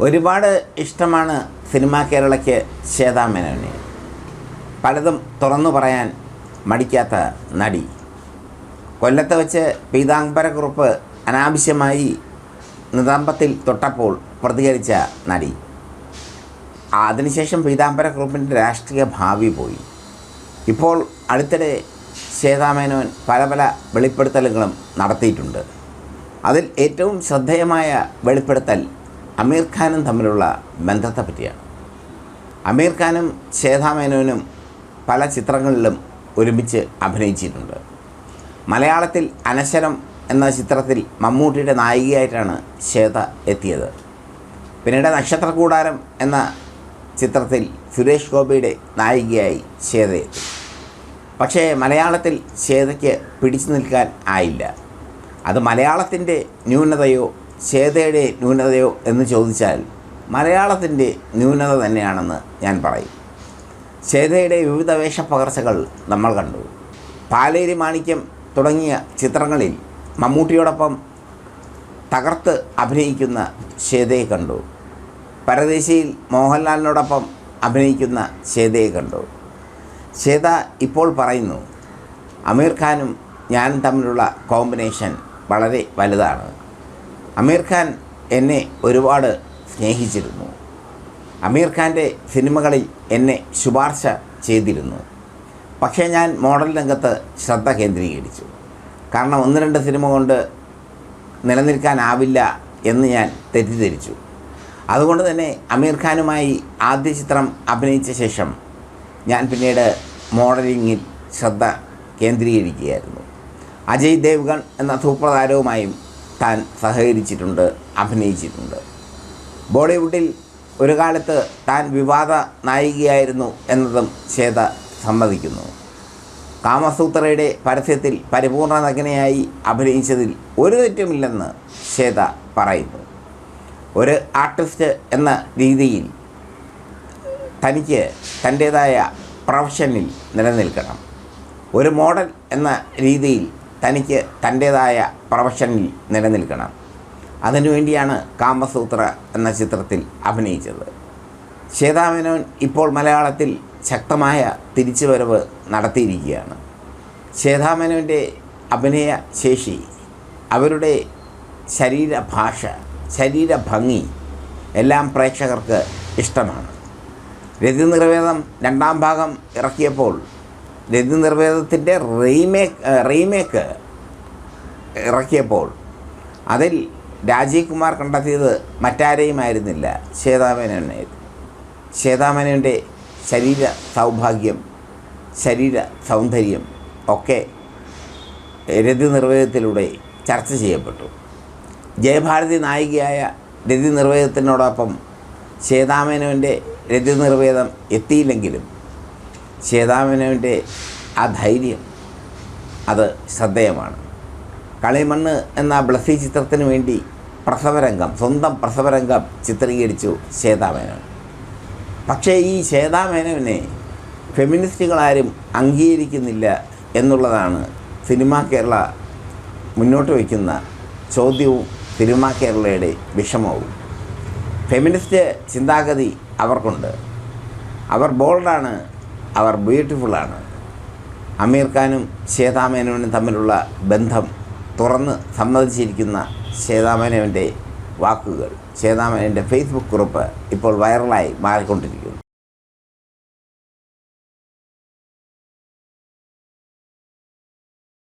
ഒരുപാട് ഇഷ്ടമാണ് സിനിമാ കേരളയ്ക്ക് ശ്വേതാമേനോനെ. പലതും തുറന്നു പറയാൻ മടിക്കാത്ത നടി. കൊല്ലത്ത് വെച്ച് പീതാംബരക്കുറുപ്പ് അനാവശ്യമായി നിതാമ്പത്തിൽ തൊട്ടപ്പോൾ പ്രതികരിച്ച നടി. അതിനുശേഷം പീതാംബരക്കുറുപ്പിന്റെ രാഷ്ട്രീയ ഭാവി പോയി. ഇപ്പോൾ അടുത്തിടെ ശ്വേതാമേനോൻ പല പല വെളിപ്പെടുത്തലുകളും നടത്തിയിട്ടുണ്ട്. അതിൽ ഏറ്റവും ശ്രദ്ധേയമായ വെളിപ്പെടുത്തൽ അമീർ ഖാനും തമ്മിലുള്ള ബന്ധത്തെ പറ്റിയാണ്. അമീർ ഖാനും ശ്വേതാമേനോനും പല ചിത്രങ്ങളിലും ഒരുമിച്ച് അഭിനയിച്ചിട്ടുണ്ട്. മലയാളത്തിൽ അനശ്വരം എന്ന ചിത്രത്തിൽ മമ്മൂട്ടിയുടെ നായികയായിട്ടാണ് ശ്വേത എത്തിയത്. പിന്നീട് നക്ഷത്രകൂടാരം എന്ന ചിത്രത്തിൽ സുരേഷ് ഗോപിയുടെ നായികയായി ശ്വേത എത്തി. പക്ഷേ മലയാളത്തിൽ ശ്വേതയ്ക്ക് പിടിച്ചു നിൽക്കാൻ ആയില്ല. അത് മലയാളത്തിന്റെ ന്യൂനതയോ ശ്വേതയുടെ ന്യൂനതയോ എന്ന് ചോദിച്ചാൽ മലയാളത്തിന്റെ ന്യൂനത തന്നെയാണെന്ന് ഞാൻ പറയും. ചേതയുടെ വിവിധ വേഷപ്പകർച്ചകൾ നമ്മൾ കണ്ടു. പാലേരി മാണിക്യം തുടങ്ങിയ ചിത്രങ്ങളിൽ മമ്മൂട്ടിയോടൊപ്പം തകർത്ത് അഭിനയിക്കുന്ന ചേതയെ കണ്ടു. പരദേശിയിൽ മോഹൻലാലിനോടൊപ്പം അഭിനയിക്കുന്ന ചേതയെ കണ്ടു. ചേത ഇപ്പോൾ പറയുന്നു അമീർ ഖാനും ഞാനും തമ്മിലുള്ള കോമ്പിനേഷൻ വളരെ വലുതാണ്. അമീർ ഖാൻ എന്നെ ഒരുപാട് സ്നേഹിച്ചിരുന്നു. അമീർ ഖാന്റെ സിനിമകളിൽ എന്നെ ശുപാർശ ചെയ്തിരുന്നു. പക്ഷേ ഞാൻ മോഡൽ രംഗത്ത് ശ്രദ്ധ കേന്ദ്രീകരിച്ചു. കാരണം ഒന്ന് രണ്ട് സിനിമ കൊണ്ട് നിലനിൽക്കാനാവില്ല എന്ന് ഞാൻ തെറ്റിദ്ധരിച്ചു. അതുകൊണ്ട് തന്നെ അമീർ ഖാനുമായി ആദ്യ ചിത്രം അഭിനയിച്ച ശേഷം ഞാൻ പിന്നീട് മോഡലിങ്ങിൽ ശ്രദ്ധ കേന്ദ്രീകരിക്കുകയായിരുന്നു. അജയ് ദേവ്ഗൺ എന്ന സൂപ്പർ താരവുമായും താൻ സഹകരിച്ചിട്ടുണ്ട് അഭിനയിച്ചിട്ടുണ്ട്. ബോളിവുഡിൽ ഒരു കാലത്ത് താൻ വിവാദ നായികയായിരുന്നു എന്നതും ശ്വേത സമ്മതിക്കുന്നു. കാമസൂത്രയുടെ പരസ്യത്തിൽ പരിപൂർണ നഗ്നയായി അഭിനയിച്ചതിൽ ഒരു തെറ്റുമില്ലെന്ന് ശ്വേത പറയുന്നു. ഒരു ആർട്ടിസ്റ്റ് എന്ന രീതിയിൽ തനിക്ക് തന്റേതായ പ്രൊഫഷനിൽ നിലനിൽക്കണം. ഒരു മോഡൽ എന്ന രീതിയിൽ തനിക്ക് തന്റേതായ പ്രൊഫഷനിൽ നിലനിൽക്കണം. അതിനുവേണ്ടിയാണ് കാമസൂത്ര എന്ന ചിത്രത്തിൽ അഭിനയിച്ചത്. ശ്വേതാമേനോൻ ഇപ്പോൾ മലയാളത്തിൽ ശക്തമായ തിരിച്ചുവരവ് നടത്തിയിരിക്കുകയാണ്. ശ്വേതാമേനോന്റെ അഭിനയ ശേഷി അവരുടെ ശരീരഭാഷ ശരീരഭംഗി എല്ലാം പ്രേക്ഷകർക്ക് ഇഷ്ടമാണ്. രതി നിർവേദം രണ്ടാം ഭാഗം ഇറക്കിയപ്പോൾ രതി നിർവേദത്തിന്റെ റീമേക്ക് റീമേക്ക് ഇറക്കിയപ്പോൾ അതിൽ രാജീവ് കുമാർ കണ്ടെത്തിയത് മറ്റാരെയുമായിരുന്നില്ല ശ്വേതാമേനോനായിരുന്നു ശ്വേതാമേനോന്റെ ശരീര സൗഭാഗ്യം ശരീര സൗന്ദര്യം ഒക്കെ രതി നിർവേദത്തിലൂടെ ചർച്ച ചെയ്യപ്പെട്ടു. ജയഭാരതി നായികയായ രതി നിർവേദത്തിനോടൊപ്പം ശ്വേതാമേനോന്റെ രതി നിർവേദം എത്തിയില്ലെങ്കിലും ശ്വേതാമേനോന്റെ ആ ധൈര്യം അത് ശ്രദ്ധേയമാണ്. കളിമണ്ണ് എന്ന ബ്ലസ്സി ചിത്രത്തിന് വേണ്ടി പ്രസവരംഗം സ്വന്തം പ്രസവരംഗം ചിത്രീകരിച്ചു ശ്വേതാമേനോൻ. പക്ഷേ ഈ ശ്വേതാമേനോനെ ഫെമിനിസ്റ്റുകളാരും അംഗീകരിക്കുന്നില്ല എന്നുള്ളതാണ് സിനിമാ കേരള മുന്നോട്ട് വയ്ക്കുന്ന ചോദ്യവും സിനിമാ കേരളയുടെ വിഷമവും. ഫെമിനിസ്റ്റ് ചിന്താഗതി അവർക്കുണ്ട്. അവർ ബോൾഡാണ് അവർ ബ്യൂട്ടിഫുള്ളാണ് അമീർ ഖാനും ശ്വേതാമേനോനും തമ്മിലുള്ള ബന്ധം തുറന്ന് സമ്മതിച്ചിരിക്കുന്ന ശ്വേതാമേനോന്റെ വാക്കുകൾ ശ്വേതാമേനോന്റെ ഫേസ്ബുക്ക് കുറിപ്പ് ഇപ്പോൾ വൈറലായി മാറിക്കൊണ്ടിരിക്കുന്നു.